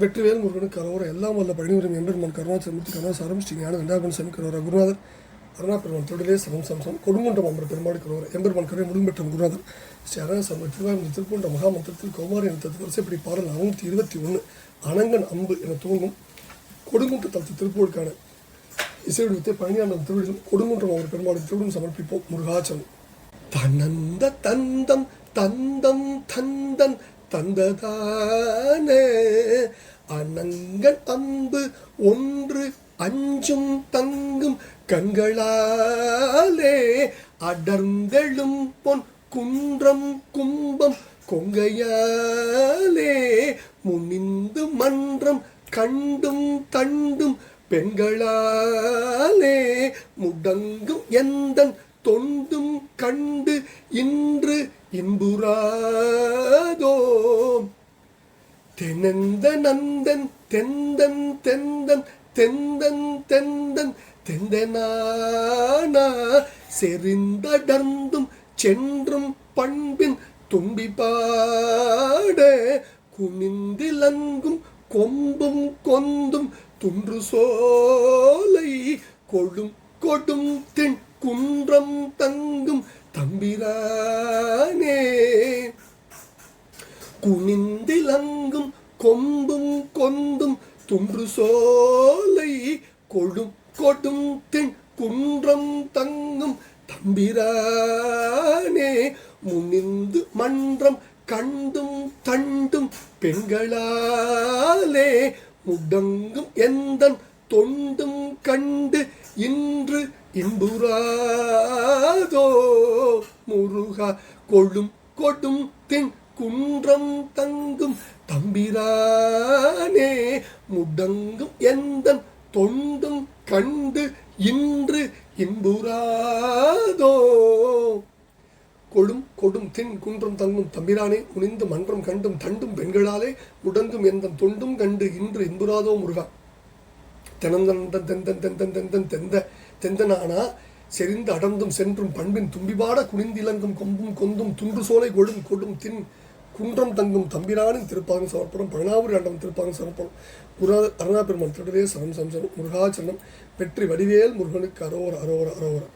வெற்றிவேல் முருகனுக்கு கலவரம் எல்லாம் வல்ல பழனிவரம் எம்பெருமான் கருணாச்சலமூர்த்தி கருணாசாரம் ஸ்ரீ ஞான வெண்டாபன் சாமி கரோரா குருநாதர் அருணா பெருமான் தொழிலே சமம் சம்சம் கொடுங்குன்றம் அமர் பெருமாள் கரோர எம்பெருமான் கரை முழும்பெற்ற குருநாதர். ஸ்ரீ அரணசம் திருவாரூர் திருப்பூன்ற மகாமந்திரத்தில் கௌமாரி என தத்து வரிசைப்படி பாடல் அறுநூத்தி இருபத்தி ஒன்று அனங்கன் அம்பு என துவங்கும். கொடுங்குன்ற தளத்து திருப்பூருக்கான இசைவடிவத்தை பழனியாண்டம் திருவிழும் கொடுங்குன்றம் அமர பெருமாளின் திருவிழும் சமர்ப்பிப்போம். முருகாச்சலம். தன்னந்த தந்தம் தந்தம் தந்தன் தந்ததானே. வண்ணங்கள் அம்பு ஒன்று அஞ்சும் தங்கும் கண்களாலே அடர்ந்தெழும் பொன் குன்றம் கும்பம் கொங்கையாலே முனிந்து மன்றம் கண்டும் தண்டும் பெண்களாலே முடங்கும் எந்த தொண்டும் கண்டு இன்று இன்புறாதோ தெனந்த நந்தன் தெந்தன் தெந்தன் தெந்தன் தெந்தன் தெந்தனானா. செறிந்தடர்ந்தும் சென்றும் பண்பின் தும்பி பாட குனிந்திலங்கும் கொம்பும் கொந்தும் துன்று சோலை கொடும் கொடும் தென் குன்றம் தங்கும் தம்பிரா விலங்கும் கொம்பும் கொந்தும் துன்று சோலை கொடும் கொடும் தென் குன்றம் தங்கும் தம்பிரானே. முனிந்து மன்றம் கண்டும் தண்டும் பெண்களாலே. முடங்கும் எந்தன் தொண்டும் கண்டு இன்று இன்புறாதோ. முருகா கொடும் கொடும் தென் குன்றம் தங்கும் தம்பிரானே முடங்கும் எந்த தொண்டும் கண்டு இன்று இன்புறாதோ? கொடும் கொடும் தின் குன்றம் தங்கும் தம்பிரானே குனிந்து மன்றம் கண்டும் தண்டும் பெண்களாலே முடங்கும் எந்த தொண்டும் கண்டு இன்று இன்புறாதோ முருகா? தெனந்தன் தெந்தன் தெந்தன் தெந்தன் தெந்த தெந்தனானா செறிந்து அடர்ந்தும் சென்றும் பண்பின் தும்பிபாட குனிந்திலங்கும் கொம்பும் கொந்தும் துன்று சோலை கொடும் கொடும் தின் குன்றம் தங்கும் தம்பிரானின் திருப்பாகம் சமர்ப்பணம் பழனாவூர் ஆண்டம் திருப்பாகம் சமர்ப்பணம். முருகா அருணா பெருமான் திருடரே சரம் சம்சனம் முருகாச்சரணம் வெற்றி வடிவேல் முருகனுக்கு அரோர அரோர அரோரம்